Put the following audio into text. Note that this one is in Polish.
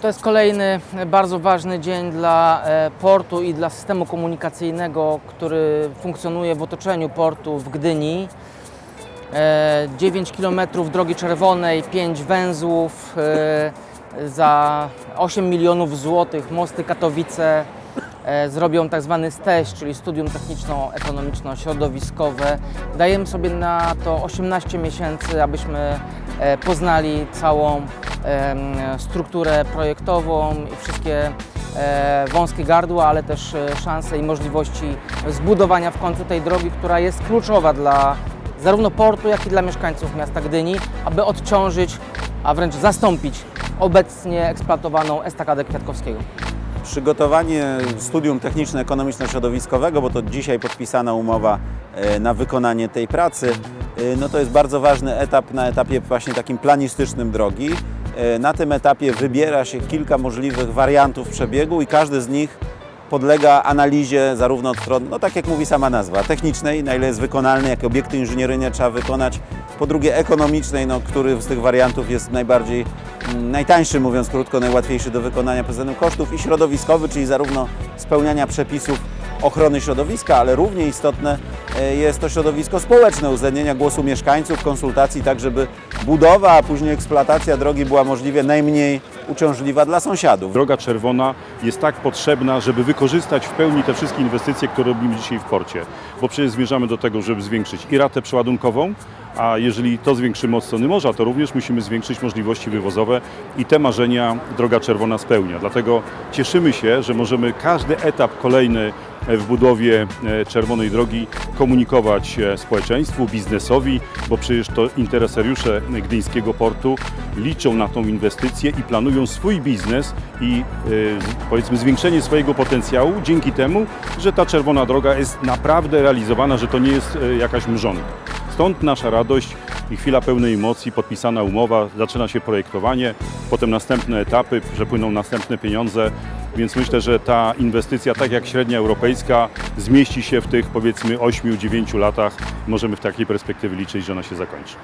To jest kolejny bardzo ważny dzień dla e, portu i dla systemu komunikacyjnego, który funkcjonuje w otoczeniu portu w Gdyni. E, 9 km drogi czerwonej, 5 węzłów, e, za 8 milionów złotych mosty Katowice e, zrobią tak zwany STEŚ, czyli Studium Techniczno-Ekonomiczno-Środowiskowe. Dajemy sobie na to 18 miesięcy, abyśmy e, poznali całą strukturę projektową i wszystkie e, wąskie gardła, ale też e, szanse i możliwości zbudowania w końcu tej drogi, która jest kluczowa dla zarówno portu, jak i dla mieszkańców miasta Gdyni, aby odciążyć, a wręcz zastąpić obecnie eksploatowaną estakadę Kwiatkowskiego. Przygotowanie studium techniczno-ekonomiczno-środowiskowego, bo to dzisiaj podpisana umowa e, na wykonanie tej pracy, no to jest bardzo ważny etap na etapie właśnie takim planistycznym drogi. E, Na tym etapie wybiera się kilka możliwych wariantów przebiegu i każdy z nich podlega analizie zarówno od strony, no tak jak mówi sama nazwa, technicznej, na ile jest wykonalny, jakie obiekty inżynieryjne trzeba wykonać, po drugie ekonomicznej, no, który z tych wariantów jest najbardziej, mm, najtańszy mówiąc krótko, najłatwiejszy do wykonania pod względem kosztów i środowiskowy, czyli zarówno spełniania przepisów ochrony środowiska, ale równie istotne e, jest to środowisko społeczne, uwzględnienia głosu mieszkańców, konsultacji, tak żeby budowa, a później eksploatacja drogi była możliwie najmniej uciążliwa dla sąsiadów. Droga czerwona jest tak potrzebna, żeby wykorzystać w pełni te wszystkie inwestycje, które robimy dzisiaj w porcie. Bo przecież zmierzamy do tego, żeby zwiększyć i ratę przeładunkową, a jeżeli to zwiększymy od strony morza, to również musimy zwiększyć możliwości wywozowe i te marzenia Droga Czerwona spełnia. Dlatego cieszymy się, że możemy każdy etap kolejny w budowie e, Czerwonej Drogi komunikować e, społeczeństwu, biznesowi, bo przecież to interesariusze Gdyńskiego Portu liczą na tą inwestycję i planują swój biznes i e, powiedzmy zwiększenie swojego potencjału dzięki temu, że ta Czerwona Droga jest naprawdę realizowana, że to nie jest jakaś mrzonka. Stąd nasza radość i chwila pełnej emocji, podpisana umowa, zaczyna się projektowanie, potem następne etapy, przepłyną następne pieniądze, więc myślę, że ta inwestycja, tak jak średnia europejska, zmieści się w tych powiedzmy 8-9 latach. Możemy w takiej perspektywie liczyć, że ona się zakończy.